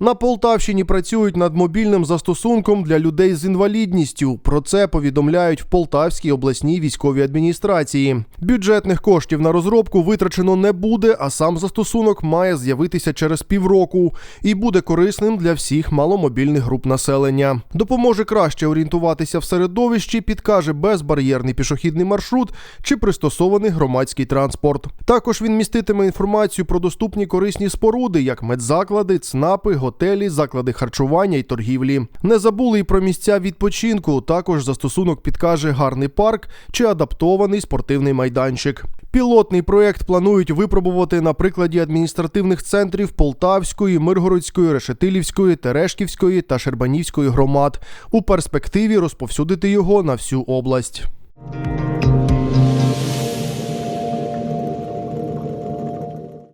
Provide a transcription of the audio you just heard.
На Полтавщині працюють над мобільним застосунком для людей з інвалідністю. Про це повідомляють в Полтавській обласній військовій адміністрації. Бюджетних коштів на розробку витрачено не буде, а сам застосунок має з'явитися через півроку і буде корисним для всіх маломобільних груп населення. Допоможе краще орієнтуватися в середовищі, підкаже безбар'єрний пішохідний маршрут чи пристосований громадський транспорт. Також він міститиме інформацію про доступні корисні споруди, як медзаклади, ЦНАПи, готелі, заклади харчування і торгівлі. Не забули й про місця відпочинку. Також застосунок підкаже гарний парк чи адаптований спортивний майданчик. Пілотний проект планують випробувати на прикладі адміністративних центрів Полтавської, Миргородської, Решетилівської, Терешківської та Шербанівської громад. У перспективі розповсюдити його на всю область.